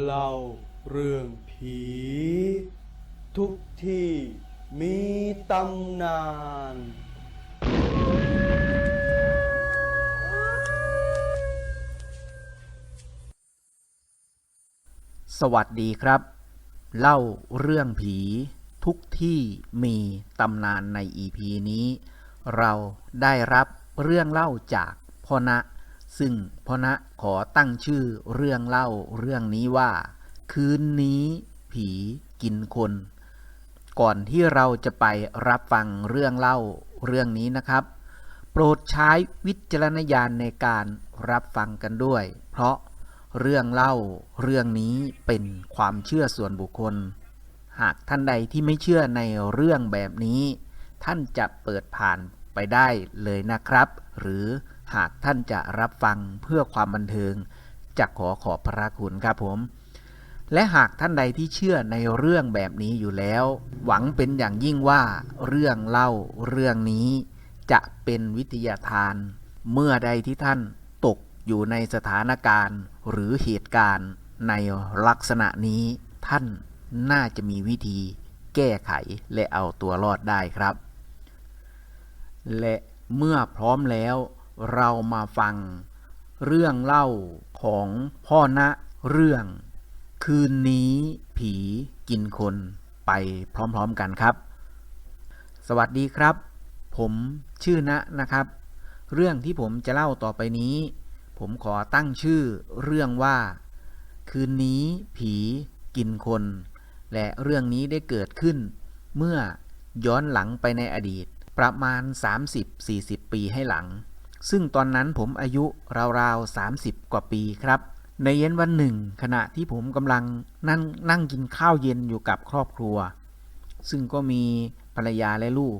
เล่าเรื่องผี ทุกที่มีตำนาน สวัสดีครับ เล่าเรื่องผี ทุกที่มีตำนานใน EP นี้ เราได้รับเรื่องเล่าจากพ่อณะ ซึ่งพ่อณะขอตั้งชื่อเรื่องเล่าเรื่องนี้ว่า คืนนี้ผีกินคน ก่อนที่เราจะไปรับฟังเรื่องเล่าเรื่องนี้นะครับ โปรดใช้วิจารณญาณในการรับฟังกันด้วย เพราะเรื่องเล่าเรื่องนี้เป็นความเชื่อส่วนบุคคล หากท่านใดที่ไม่เชื่อในเรื่องแบบนี้ ท่านจะเปิดผ่านไปได้เลยนะครับ หรือ หากท่านจะรับฟังเพื่อความบันเทิงจะขอขอบพระคุณครับผม และหากท่านใดที่เชื่อในเรื่องแบบนี้อยู่แล้ว หวังเป็นอย่างยิ่งว่าเรื่องเล่าเรื่องนี้ จะเป็นวิทยาทาน เมื่อใดที่ท่านตกอยู่ในสถานการณ์ หรือเหตุการณ์ในลักษณะนี้ท่านน่าจะมีวิธีแก้ไขและเอาตัวรอดได้ครับ และเมื่อพร้อมแล้ว เรามาฟัง เรื่องเล่าของพ่อณเรื่อง คืนนี้ผีกินคนไปพร้อมๆกันครับ สวัสดีครับ ผมชื่อณนะครับ เรื่องที่ผมจะเล่าต่อไปนี้ ผมขอตั้งชื่อเรื่องว่า คืนนี้ผีกินคน และเรื่องนี้ได้เกิดขึ้น เมื่อย้อนหลังไปในอดีตประมาณ 30-40 ปีให้หลัง ซึ่งตอนนั้นผมอายุราวๆ 30 กว่าปีครับ ในเย็นวันหนึ่ง ขณะที่ผมกำลังนั่งนั่งกินข้าวเย็นอยู่กับครอบครัว ซึ่งก็มีภรรยาและลูก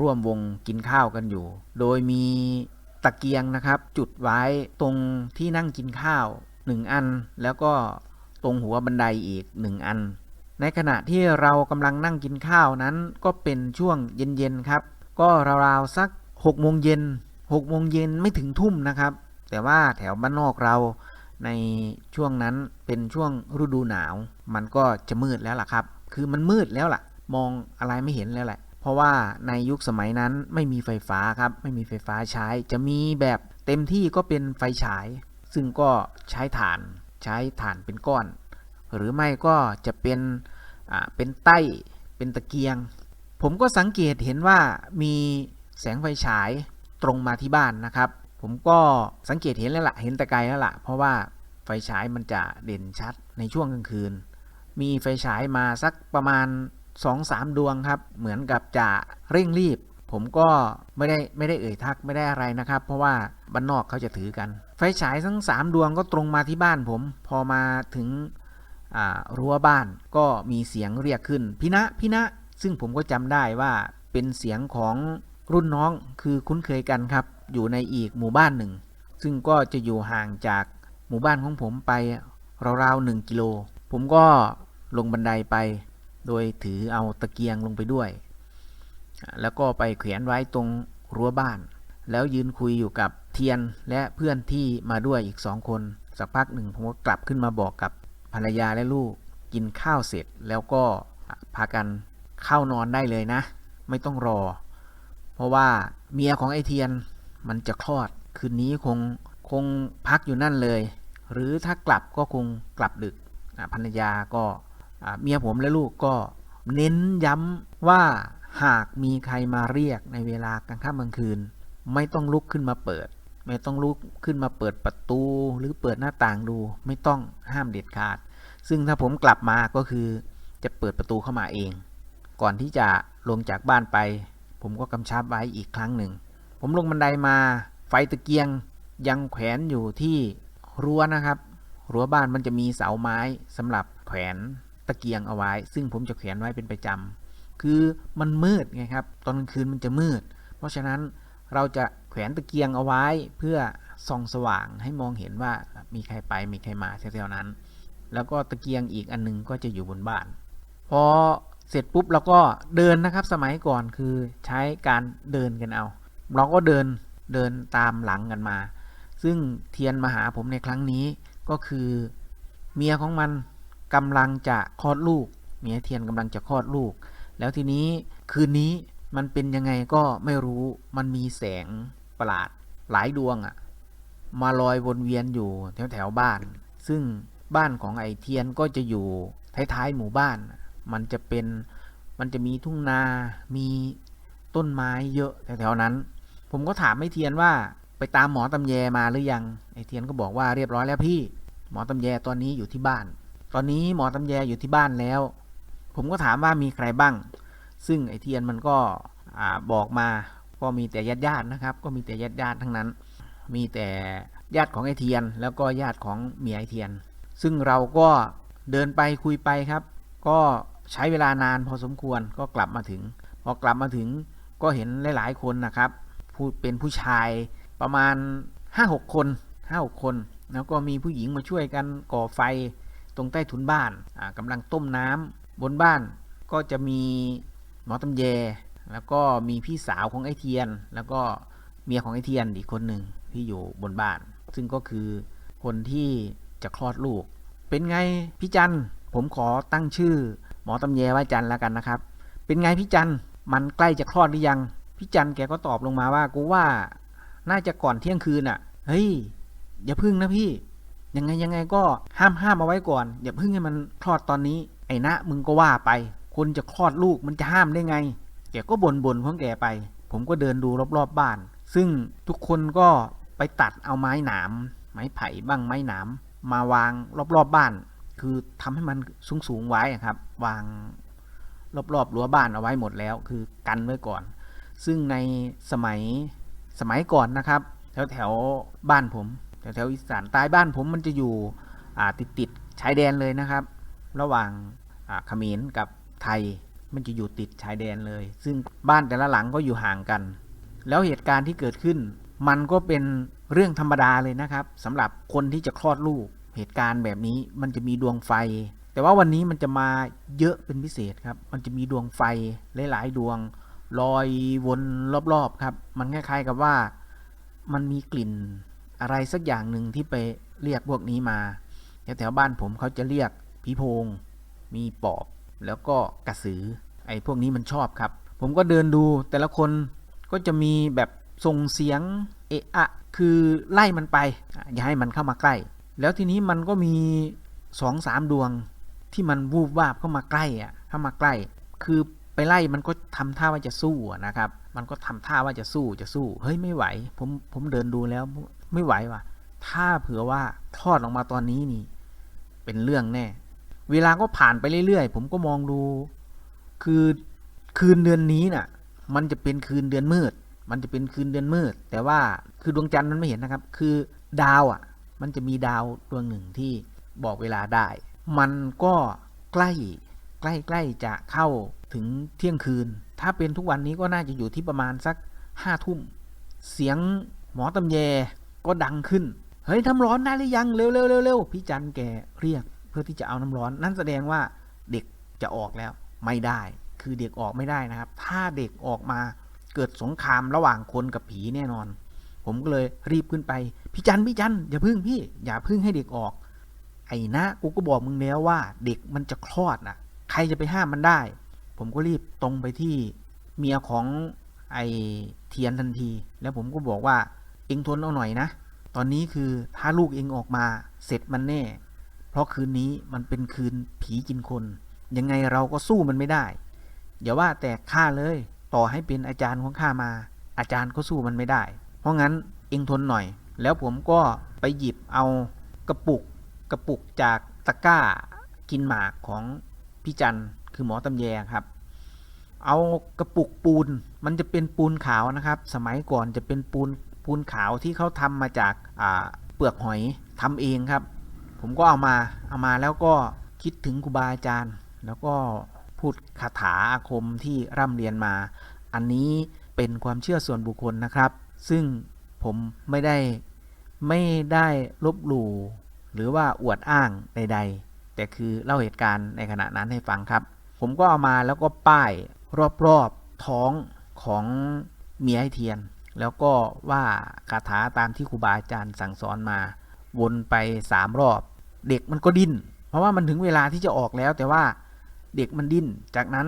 ร่วมวงกินข้าวกันอยู่ โดยมีตะเกียงนะครับ จุดไว้ตรงที่นั่งกินข้าวหนึ่งอัน แล้วก็ตรงหัวบันไดอีกหนึ่งอัน ในขณะที่เรากำลังนั่งกินข้าวนั้นก็เป็นช่วงเย็นๆครับ ก็ราวๆสัก6โมงเย็น 6โมงเย็นไม่ถึงทุ่มนะครับ แต่ว่าแถวบ้านนอกเราในช่วงนั้นเป็นช่วงฤดูหนาว มันก็จะมืดแล้วล่ะครับ คือมันมืดแล้วล่ะ มองอะไรไม่เห็นแล้วแหละ เพราะว่าในยุคสมัยนั้นไม่มีไฟฟ้าครับ ไม่มีไฟฟ้าใช้ จะมีแบบเต็มที่ก็เป็นไฟฉาย ซึ่งก็ใช้ถ่าน ใช้ถ่านเป็นก้อน หรือไม่ก็จะเป็น อ่า เป็นใต้ เป็นตะเกียง ผมก็สังเกตเห็นว่ามีแสงไฟฉาย ตรงมาที่บ้านนะครับ ผมก็สังเกตเห็นแล้วละ่ะเห็นแต่ไกลแล้วละ่ะ เพราะว่าไฟฉายมันจะเด่นชัดในช่วงกลางคืน มีไฟฉายมาสักประมาณ 2-3 ดวงครับ เหมือนกับจะเร่งรีบ ผมก็ไม่ได้ไม่ได้เอ่ยทักไม่ได้อะไรนะครับ เพราะว่าบ้านนอกเขาจะถือกัน ไฟฉายทั้ง 3 ดวงก็ตรงมาที่บ้านผม พอมาถึงรั้วบ้านก็มีเสียงเรียกขึ้นพี่ณะพี่ณะซึ่งผมก็จำได้ว่าเป็นเสียงของ รุ่นน้องคือคุ้นเคยกันครับ อยู่ในอีกหมู่บ้านหนึ่ง ซึ่งก็จะอยู่ห่างจากหมู่บ้านของผมไปราวๆหนึ่งกิโล ผมก็ลงบันไดไป โดยถือเอาตะเกียงลงไปด้วย แล้วก็ไปเขียนไว้ตรงรั้วบ้าน แล้วยืนคุยอยู่กับเทียนและเพื่อนที่มาด้วยอีกสองคน สักพักหนึ่งผมก็กลับขึ้นมาบอกกับภรรยาและลูกกินข้าวเสร็จแล้วก็พากันเข้านอนได้เลยนะ ไม่ต้องรอ ราะว่าเมียของไอเทียนมันจะคลอด คืนนี้คงคงพักอยู่นั่นเลย หรือถ้ากลับก็คงกลับดึกภรรยาก็เมียผมและลูกก็เน้นย้ำว่าหากมีใครมาเรียกในเวลากลางค่ำกลางคืน ไม่ต้องลุกขึ้นมาเปิด ไม่ต้องลุกขึ้นมาเปิดประตูหรือเปิดหน้าต่างดู ไม่ต้องห้ามเด็ดขาด ซึ่งถ้าผมกลับมาก็คือจะเปิดประตูเข้ามาเอง ก่อนที่จะลงจากบ้านไป ผมก็กำชับไว้อีกครั้งหนึ่ง ผมลงบันไดมาไฟตะเกียงยังแขวนอยู่ที่รั้วนะครับ รั้วบ้านมันจะมีเสาไม้สำหรับแขวนตะเกียงเอาไว้ ซึ่งผมจะแขวนไว้เป็นประจำคือมันมืดไงครับ ตอนกลางคืนมันจะมืด เพราะฉะนั้นเราจะแขวนตะเกียงเอาไว้เพื่อส่องสว่างให้มองเห็นว่ามีใครไปมีใครมาแถวๆนั้น แล้วก็ตะเกียงอีกอันหนึงก็จะอยู่บนบ้านพอ เสร็จปุ๊บเราก็เดินนะครับสมัยก่อนคือใช้การเดินกันเอาเราก็เดินเดินตามหลังกันมา ซึ่งเทียนมาหาผมในครั้งนี้ก็คือเมียของมันกำลังจะคลอดลูก เมียเทียนกำลังจะคลอดลูก แล้วทีนี้คืนนี้มันเป็นยังไงก็ไม่รู้มันมีแสงประหลาดหลายดวงอะมาลอยวนเวียนอยู่แถวแถวบ้าน ซึ่งบ้านของไอเทียนก็จะอยู่ท้ายๆหมู่บ้าน มันจะเป็นมันจะมีทุ่งนา มีต้นไม้เยอะแถวๆนั้น ผมก็ถามไอ้เทียนว่าไปตามหมอตำแยมาหรือยัง ไอ้เทียนก็บอกว่าเรียบร้อยแล้วพี่ หมอตำแยตอนนี้อยู่ที่บ้าน ตอนนี้หมอตำแยอยู่ที่บ้านแล้ว ผมก็ถามว่ามีใครบ้าง ซึ่งไอ้เทียนมันก็อบอกมา ก็มีแต่ญาติญาติๆนะครับ ก็มีแต่ญาติญาติๆทั้งนั้น มีแต่ญาติของไอ้เทียน แล้วก็ญาติของเมียไอ้เทียน ซึ่งเราก็เดินไปคุยไปครับ ก็ ใช้เวลานานพอสมควรก็กลับมาถึง พอกลับมาถึงก็เห็นหลาย ๆ คนนะครับผู้เป็นผู้ชายประมาณ 5-6 คน5-6คน แล้วก็มีผู้หญิงมาช่วยกันก่อไฟตรงใต้ถุนบ้านกำลังต้มน้ำบนบ้านก็จะมีหมอตำแย แล้วก็มีพี่สาวของไอเทียน แล้วก็เมียของไอเทียนอีกคนหนึ่งที่อยู่บนบ้าน ซึ่งก็คือคนที่จะคลอดลูก เป็นไงพี่จันผมขอตั้งชื่อ หมอตำแยไว้จันแล้วกันนะครับ เป็นไงพี่จันมันใกล้จะคลอดหรือยัง พี่จันแกก็ตอบลงมาว่ากูว่าน่าจะก่อนเที่ยงคืนอะ เฮ้ย อย่าพึ่งนะพี่ ยังไงยังไงก็ห้ามห้ามเอาไว้ก่อน อย่าพึ่งให้มันคลอดตอนนี้ ไอ้นะมึงก็ว่าไป คนจะคลอดลูกมันจะห้ามได้ไง แกก็บ่นบ่นของแกไป ผมก็เดินดูรอบๆบบ้าน ซึ่งทุกคนก็ไปตัดเอาไม้หนาม ไม้ไผ่บ้างไม้หนาม มาวางรอบๆบบ้าน คือทำให้มันสูงๆไว้ครับ วางรอบๆรั้วบ้านเอาไว้หมดแล้ว คือกันไว้ก่อน ซึ่งในสมัยสมัยก่อนนะครับ แถวแถวบ้านผมแถวแถวอีสานใต้บ้านผมมันจะอยู่ติดติดชายแดนเลยนะครับ ระหว่างเขมรกับไทยมันจะอยู่ติดชายแดนเลย ซึ่งบ้านแต่ละหลังก็อยู่ห่างกัน แล้วเหตุการณ์ที่เกิดขึ้น มันก็เป็นเรื่องธรรมดาเลยนะครับสำหรับคนที่จะคลอดลูก เหตุการณ์แบบนี้มันจะมีดวงไฟ แต่ว่าวันนี้มันจะมาเยอะเป็นพิเศษครับ มันจะมีดวงไฟหลาย ๆ ดวงลอยวนรอบ ๆ ครับ มันคล้าย ๆ กับว่ามันมีกลิ่นอะไรสักอย่างหนึ่งที่ไปเรียกพวกนี้มาแถวๆบ้านผมเขาจะเรียกผีโพง มีปอบ แล้วก็กระสือ ไอ้พวกนี้มันชอบครับ ผมก็เดินดูแต่ละคนก็จะมีแบบส่งเสียงเอะอะ คือไล่มันไปอะอย่าให้มันเข้ามาใกล้ แล้วทีนี้มันก็มีสองสามดวงที่มันวูบวาบเข้ามาใกล้อะเข้ามาใกล้ คือไปไล่มันก็ทำท่าว่าจะสู้นะครับ มันก็ทำท่าว่าจะสู้จะสู้ เฮ้ยไม่ไหว ผมผมเดินดูแล้วไม่ไหวว่ะ ถ้าเผื่อว่าคลอดออกมาตอนนี้นี่ เป็นเรื่องแน่ เวลาก็ผ่านไปเรื่อยๆ ผมก็มองดู คือคืนเดือนนี้น่ะ มันจะเป็นคืนเดือนมืด มันจะเป็นคืนเดือนมืด แต่ว่าคือดวงจันทร์มันไม่เห็นนะครับ คือดาวอะ มันจะมีดาวดวงหนึ่งที่บอกเวลาได้ มันก็ใกล้ใกล้ใกล้จะเข้าถึงเที่ยงคืน ถ้าเป็นทุกวันนี้ก็น่าจะอยู่ที่ประมาณสักห้าทุ่ม เสียงหมอตำแยก็ดังขึ้น เฮ้ยน้ำร้อนได้หรือยัง เร็วเร็วเร็วเร็วพี่จันแกเรียกเพื่อที่จะเอาน้ำร้อน นั่นแสดงว่าเด็กจะออกแล้วไม่ได้ คือเด็กออกไม่ได้นะครับ ถ้าเด็กออกมาเกิดสงครามระหว่างคนกับผีแน่นอน ผมก็เลยรีบขึ้นไป พี่จันพี่จันอย่าพึ่งพี่ อย่าพึ่งให้เด็กออก ไอ้นะกูก็บอกมึงแล้วว่า เด็กมันจะคลอดน่ะ ใครจะไปห้ามมันได้ ผมก็รีบตรงไปที่เมียของไอเทียนทันที แล้วผมก็บอกว่าเองทนเอาหน่อยนะ ตอนนี้คือถ้าลูกเองออกมาเสร็จมันแน่ เพราะคืนนี้มันเป็นคืนผีกินคน ยังไงเราก็สู้มันไม่ได้ อย่าว่าแต่ข้าเลย ต่อให้เป็นอาจารย์ของข้ามา อาจารย์ก็สู้มันไม่ได้ เพราะงั้นเองทนหน่อย แล้วผมก็ไปหยิบเอากระปุกกระปุกจากตะกร้ากินหมากของพี่จันคือหมอตำแยครับ เอากระปุกปูนมันจะเป็นปูนขาวนะครับ สมัยก่อนจะเป็นปูนปูนขาวที่เขาทำมาจากาเปลือกหอยทำเองครับ ผมก็เอามาเอามาแล้วก็คิดถึงครูบาอาจารย์ แล้วก็พูดคาถาอาคมที่ร่ำเรียนมา อันนี้เป็นความเชื่อส่วนบุคคลนะครับ ซึ่งผมไม่ได้ไม่ได้ลบหลู่หรือว่าอวดอ้างใด ๆ แต่คือเล่าเหตุการณ์ในขณะนั้นให้ฟังครับ ผมก็เอามาแล้วก็ป้ายรอบๆท้องของเมียไอเทียน แล้วก็ว่าคาถาตามที่ครูบาอาจารย์สั่งสอนมา วนไปสามรอบ เด็กมันก็ดิ้น เพราะว่ามันถึงเวลาที่จะออกแล้ว แต่ว่าเด็กมันดิ้น จากนั้น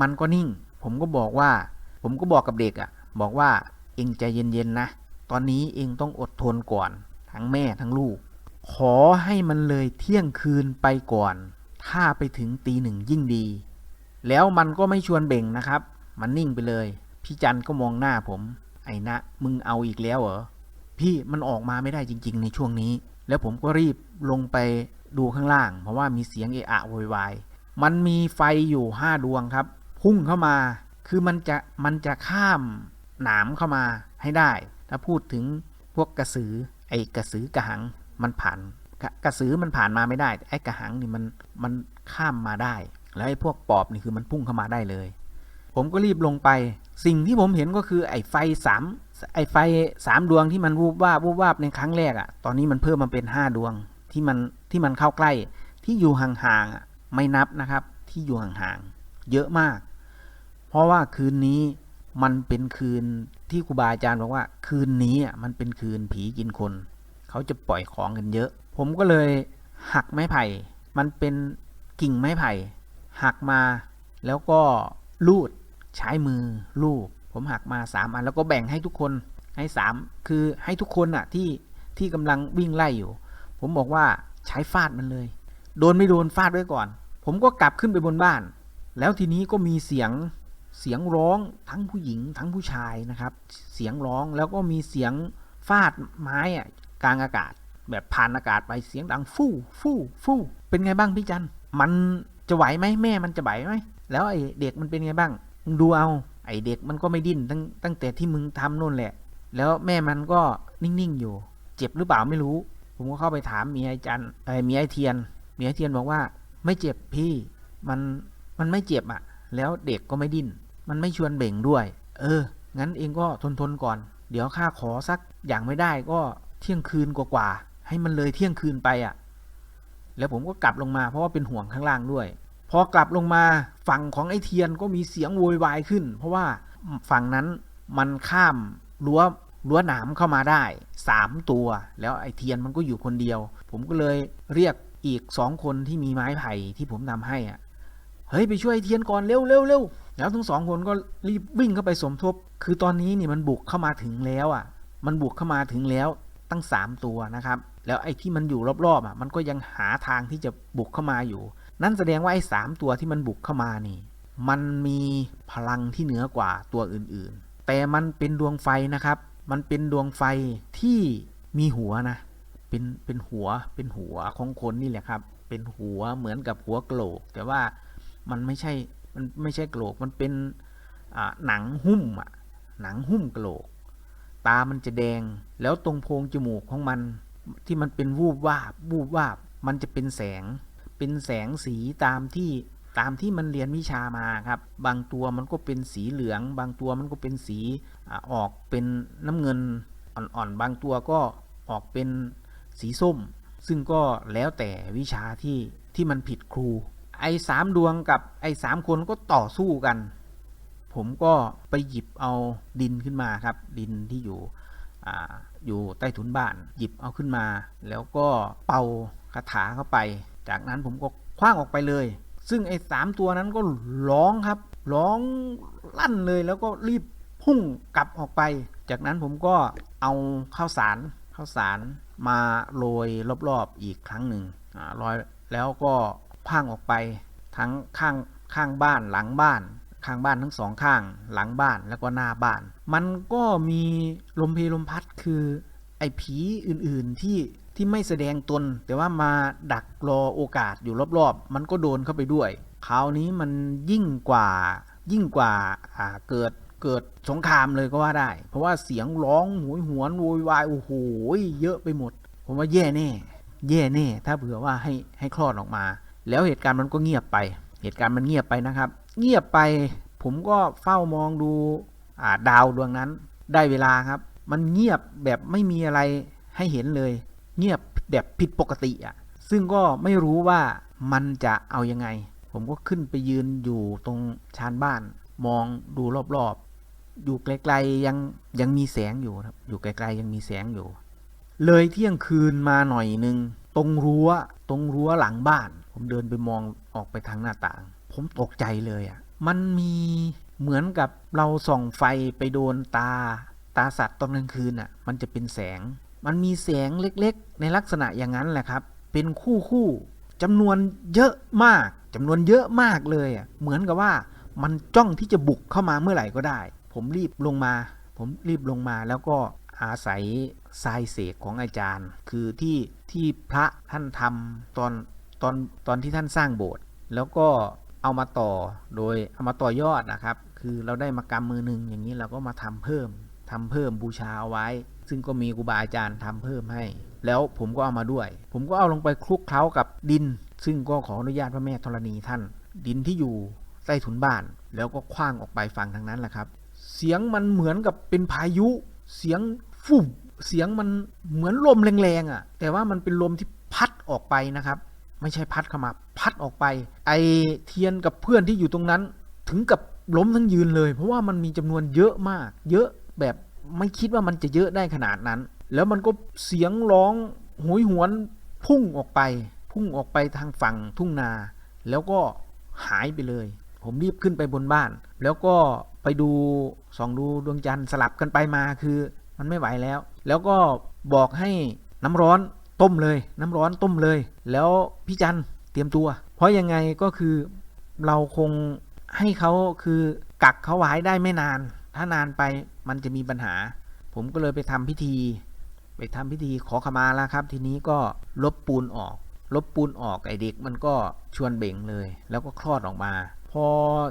มันก็นิ่ง ผมก็บอกว่า ผมก็บอกกับเด็กอะ่ะ บอกว่า เองใจเย็นๆนะ ตอนนี้เองต้องอดทนก่อน ทั้งแม่ทั้งลูก ขอให้มันเลยเที่ยงคืนไปก่อน ถ้าไปถึงตีหนึ่งยิ่งดี แล้วมันก็ไม่ชวนเบ่งนะครับ มันนิ่งไปเลย พี่จันก็มองหน้าผม ไอ้นะมึงเอาอีกแล้วเหรอ พี่มันออกมาไม่ได้จริง ๆ ในช่วงนี้ แล้วผมก็รีบลงไปดูข้างล่าง เพราะว่ามีเสียงเอะอะโวยวาย มันมีไฟอยู่ห้าดวงครับ พุ่งเข้ามา คือมันจะมันจะข้าม หนามเข้ามาให้ได้ ถ้าพูดถึงพวกกระสือไอ้กระสือกระหังมันผ่านกระกระสือมันผ่านมาไม่ได้ไอ้กระหังนี่มันมันข้ามมาได้ แล้วไอ้พวกปอบนี่คือมันพุ่งเข้ามาได้เลย ผมก็รีบลงไป สิ่งที่ผมเห็นก็คือไอ้ไฟสามไอ้ไฟสามดวงที่มันวูบวาบวูบวาบในครั้งแรกอะ่ะ ตอนนี้มันเพิ่มมาเป็นห้าดวงที่มันที่มันเข้าใกล้ที่อยู่ห่างๆอะไม่นับนะครับที่อยู่ห่างๆเยอะมาก เพราะว่าคืนนี้ มันเป็นคืนที่ครูบาอาจารย์บอกว่า คืนนี้มันเป็นคืนผีกินคน เขาจะปล่อยของกันเยอะ ผมก็เลยหักไม้ไผ่ มันเป็นกิ่งไม้ไผ่ หักมาแล้วก็ลูดใช้มือลูบผมหักมาสามอันแล้วก็แบ่งให้ทุกคนให้สามคือให้ทุกคนอะที่ที่กำลังวิ่งไล่อยู่ ผมบอกว่าใช้ฟาดมันเลย โดนไม่โดนฟาดไว้ก่อน ผมก็กลับขึ้นไปบนบ้าน แล้วทีนี้ก็มีเสียง เสียงร้องทั้งผู้หญิงทั้งผู้ชายนะครับ เสียงร้องแล้วก็มีเสียงฟาดไม้อะกลางอากาศ แบบผ่านอากาศไปเสียงดังฟู่ฟู่ฟู่เป็นไงบ้างพี่จันมันจะไหวไหมแม่มันจะไหวไหมแล้วไอเด็กมันเป็นไงบ้างมึงดูเอา ไอเด็กมันก็ไม่ดิ้นตั้งตั้งแต่ที่มึงทำนู่นแหละ แล้วแม่มันก็นิ่งๆอยู่ เจ็บหรือเปล่าไม่รู้ ผมก็เข้าไปถามเมียไอจันไอเมียไอเทียนเมียไอเทียนบอกว่า ไม่เจ็บพี่มันมันไม่เจ็บอะ่ะ แล้วเด็กก็ไม่ดิ้น มันไม่ชวนเบ่งด้วย เออ งั้นเองก็ทนทนก่อน เดี๋ยวข้าขอสักอย่างไม่ได้ก็เที่ยงคืนกว่าๆให้มันเลยเที่ยงคืนไปอะ่ะ แล้วผมก็กลับลงมาเพราะว่าเป็นห่วงข้างล่างด้วย พอกลับลงมาฝั่งของไอ้เทียนก็มีเสียงโวยวายขึ้น เพราะว่าฝั่งนั้นมันข้ามรั้วรั้วหนามเข้ามาได้สามตัว แล้วไอ้เทียนมันก็อยู่คนเดียว ผมก็เลยเรียกอีกสองคนที่มีไม้ไผ่ที่ผมนำให้อะเฮ้ยไปช่วยไอ้เทียนก่อนเร็วเร็วเร็ว แล้วทั้งสองคนก็รีบวิ่งเข้าไปสมทบ คือตอนนี้นี่มันบุกเข้ามาถึงแล้วอะ มันบุกเข้ามาถึงแล้วตั้งสามตัวนะครับ แล้วไอ้ที่มันอยู่รอบๆอะ มันก็ยังหาทางที่จะบุกเข้ามาอยู่ นั่นแสดงว่าไอ้สามตัวที่มันบุกเข้ามานี่ มันมีพลังที่เหนือกว่าตัวอื่นๆ แต่มันเป็นดวงไฟนะครับ มันเป็นดวงไฟที่มีหัวนะ เป็น เป็นหัว เป็นหัวของคนนี่แหละครับ เป็นหัวเหมือนกับหัวกโหลก แต่ว่ามันไม่ใช่ มันไม่ใช่กะโหลกมันเป็นหนังหุ้มอะหนังหุ้มกะโหลก ตามันจะแดงแล้วตรงโพรงจมูกของมันที่มันเป็นวูบวาบวูบวาบมันจะเป็นแสง เป็นแสงสีตามที่ตามที่มันเรียนวิชามาครับ บางตัวมันก็เป็นสีเหลือง บางตัวมันก็เป็นสีอออกเป็นน้ำเงินอ่อนๆ บางตัวก็ออกเป็นสีส้ม ซึ่งก็แล้วแต่วิชาที่ที่มันผิดครู ไอ้สามดวงกับไอ้สามคนก็ต่อสู้กัน ผมก็ไปหยิบเอาดินขึ้นมาครับ ดินที่อยู่ออยู่ใต้ถุนบ้าน หยิบเอาขึ้นมา แล้วก็เป่าคาถาเข้าไป จากนั้นผมก็คว้างออกไปเลย ซึ่งไอ้สามตัวนั้นก็ร้องครับ ร้องลั่นเลยแล้วก็รีบพุ่งกลับออกไป จากนั้นผมก็เอาข้าวสารข้าวสารมาโรยรอบๆอีกครั้งหนึ่งอ่าโรยแล้วก็ พ่างออกไปทั้งข้างข้างบ้านหลังบ้าน ข้างบ้านทั้งสองข้าง หลังบ้านแล้วก็หน้าบ้าน มันก็มีลมเพลลมพัดคือไอ้ผีอื่นๆที่ที่ไม่แสดงตน แต่ว่ามาดักรอโอกาสอยู่รอบๆ มันก็โดนเข้าไปด้วยคราวนี้มันยิ่งกว่ายิ่งกว่าอ่าเกิดเกิดสงครามเลยก็ว่าได้ เพราะว่าเสียงร้องโหยหวนโวยวายโอ้โหเยอะไปหมด ผมว่าแย่แน่ แย่แน่ ถ้าเผื่อว่าให้ให้คลอดออกมา แล้วเหตุการณ์มันก็เงียบไป เหตุการณ์มันเงียบไปนะครับ เงียบไปผมก็เฝ้ามองดูาดาวดวงนั้น ได้เวลาครับ มันเงียบแบบไม่มีอะไรให้เห็นเลย เงียบแบบผิดปกติอะ ซึ่งก็ไม่รู้ว่ามันจะเอายังไง ผมก็ขึ้นไปยืนอยู่ตรงชานบ้าน มองดูรอบๆ อยู่ไกลๆยังยังมีแสงอยู่ครับ อยู่ไกลๆยังมีแสงอยู่ เลยเที่ยงคืนมาหน่อยนึง ตรงรั้ว ตรงรั้วหลังบ้าน ผมเดินไปมองออกไปทางหน้าต่าง ผมตกใจเลยอะ่ะ มันมีเหมือนกับเราส่องไฟไปโดนตา ตาสัตว์ตอนกลางคืนอะ มันจะเป็นแสง มันมีแสงเล็กๆ ในลักษณะอย่างนั้นแหละครับ เป็นคู่คู่จำนวนเยอะมากจำนวนเยอะมากเลยอะ เหมือนกับว่ามันจ้องที่จะบุกเข้ามาเมื่อไหร่ก็ได้ ผมรีบลงมา ผมรีบลงมาแล้วก็อาศัยทรายเสกของอาจารย์ คือที่ที่พระท่านทำตอน ตอนตอนที่ท่านสร้างโบสถ์แล้วก็เอามาต่อโดยเอามาต่อยอดนะครับ คือเราได้มากำมือหนึ่งอย่างนี้เราก็มาทำเพิ่มทำเพิ่มบูชาเอาไว้ ซึ่งก็มีครูบาอาจารย์ทำเพิ่มให้ แล้วผมก็เอามาด้วย ผมก็เอาลงไปคลุกเคล้ากับดิน ซึ่งก็ขออนุญาตพระแม่ธรณีท่าน ดินที่อยู่ใต้ถุนบ้าน แล้วก็คว้างออกไปฝั่งทางนั้นแหละครับ เสียงมันเหมือนกับเป็นพายุเสียงฟุ่มเสียงมันเหมือนลมแรงๆอะ แต่ว่ามันเป็นลมที่พัดออกไปนะครับ ไม่ใช่พัดเข้ามา พัดออกไป ไอเทียนกับเพื่อนที่อยู่ตรงนั้น ถึงกับล้มทั้งยืนเลย เพราะว่ามันมีจำนวนเยอะมาก เยอะแบบไม่คิดว่ามันจะเยอะได้ขนาดนั้น แล้วมันก็เสียงร้องหยหวนพุ่งออกไป พุ่งออกไปทางฝั่งทุ่งนา แล้วก็หายไปเลย ผมรีบขึ้นไปบนบ้าน แล้วก็ไปดูส่องดูดวงจันทร์สลับกันไปมาคือ มันไม่ไหวแล้ว แล้วก็บอกให้น้ำร้อน ต้มเลยน้ำร้อนต้มเลย แล้วพี่จันเตรียมตัว เพราะยังไงก็คือเราคงให้เขาคือกักเขาไว้ได้ไม่นาน ถ้านานไปมันจะมีปัญหา ผมก็เลยไปทำพิธี ไปทำพิธีขอขมาแล้วครับ ทีนี้ก็ลบปูนออก ลบปูนออกไอเด็กมันก็ชวนเบ่งเลย แล้วก็คลอดออกมา พอ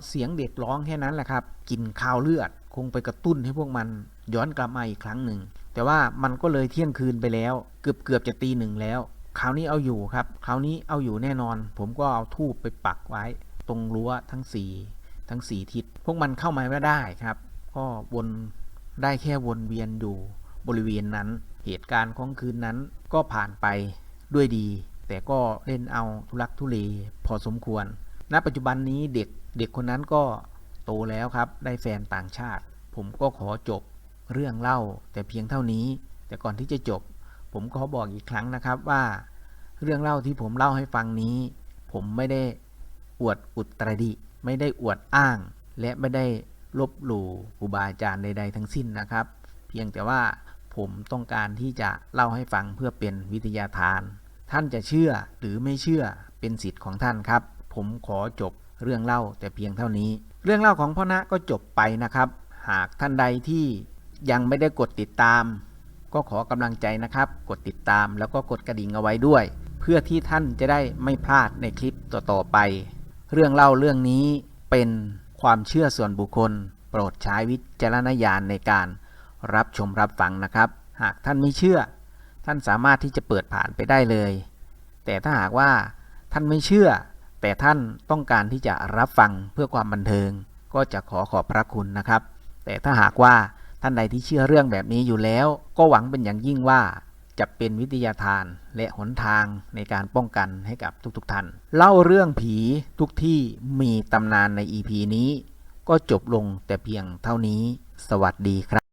เสียงเด็กร้องแค่นั้นแหละครับกลินคาวเลือดคงไปกระตุ้นให้พวกมันย้อนกลับมาอีกครั้งหนึ่ง แต่ว่ามันก็เลยเที่ยงคืนไปแล้ว เกือบเกือบจะตีหนึ่งแล้วคราวนี้เอาอยู่ครับคราวนี้เอาอยู่แน่นอน ผมก็เอาทูบไปปักไว้ ตรงรั้วทั้งสี่ทั้งสี่ทิศพวกมันเข้ามาไม่ได้ครับ ก็วนได้แค่วนเวียนอยู่บริเวณนั้น เหตุการณ์ของคืนนั้นก็ผ่านไปด้วยดี แต่ก็เล่นเอาทุลักทุเลพอสมควร ณ ปัจจุบันนี้เด็กเด็กคนนั้นก็โตแล้วครับ ได้แฟนต่างชาติ ผมก็ขอจบ เรื่องเล่าแต่เพียงเท่านี้ แต่ก่อนที่จะจบ ผมขอบอกอีกครั้งนะครับว่า เรื่องเล่าที่ผมเล่าให้ฟังนี้ ผมไม่ได้อวดอุตรดิ ไม่ได้อวดอ้าง และไม่ได้ลบหลู่ครูบาอาจารย์ใด ๆ ทั้งสิ้นนะครับ เพียงแต่ว่าผมต้องการที่จะเล่าให้ฟังเพื่อเป็นวิทยาทาน ท่านจะเชื่อหรือไม่เชื่อเป็นสิทธิ์ของท่านครับ ผมขอจบเรื่องเล่าแต่เพียงเท่านี้ เรื่องเล่าของพ่อณะก็จบไปนะครับ หากท่านใดที่ ยังไม่ได้กดติดตาม ก็ขอกำลังใจนะครับ กดติดตามแล้วก็กดกระดิ่งเอาไว้ด้วย เพื่อที่ท่านจะได้ไม่พลาดในคลิปต่อๆไป เรื่องเล่าเรื่องนี้เป็นความเชื่อส่วนบุคคล โปรดใช้วิจารณญาณในการรับชมรับฟังนะครับ หากท่านไม่เชื่อ ท่านสามารถที่จะเปิดผ่านไปได้เลย แต่ถ้าหากว่าท่านไม่เชื่อ แต่ท่านต้องการที่จะรับฟังเพื่อความบันเทิง ก็จะขอขอบพระคุณนะครับ แต่ถ้าหากว่า ท่านใดที่เชื่อเรื่องแบบนี้อยู่แล้ว ก็หวังเป็นอย่างยิ่งว่าจะเป็นวิทยาทานและหนทางในการป้องกันให้กับทุกๆท่าน เล่าเรื่องผีทุกที่มีตำนานใน EP นี้ ก็จบลงแต่เพียงเท่านี้ สวัสดีครับ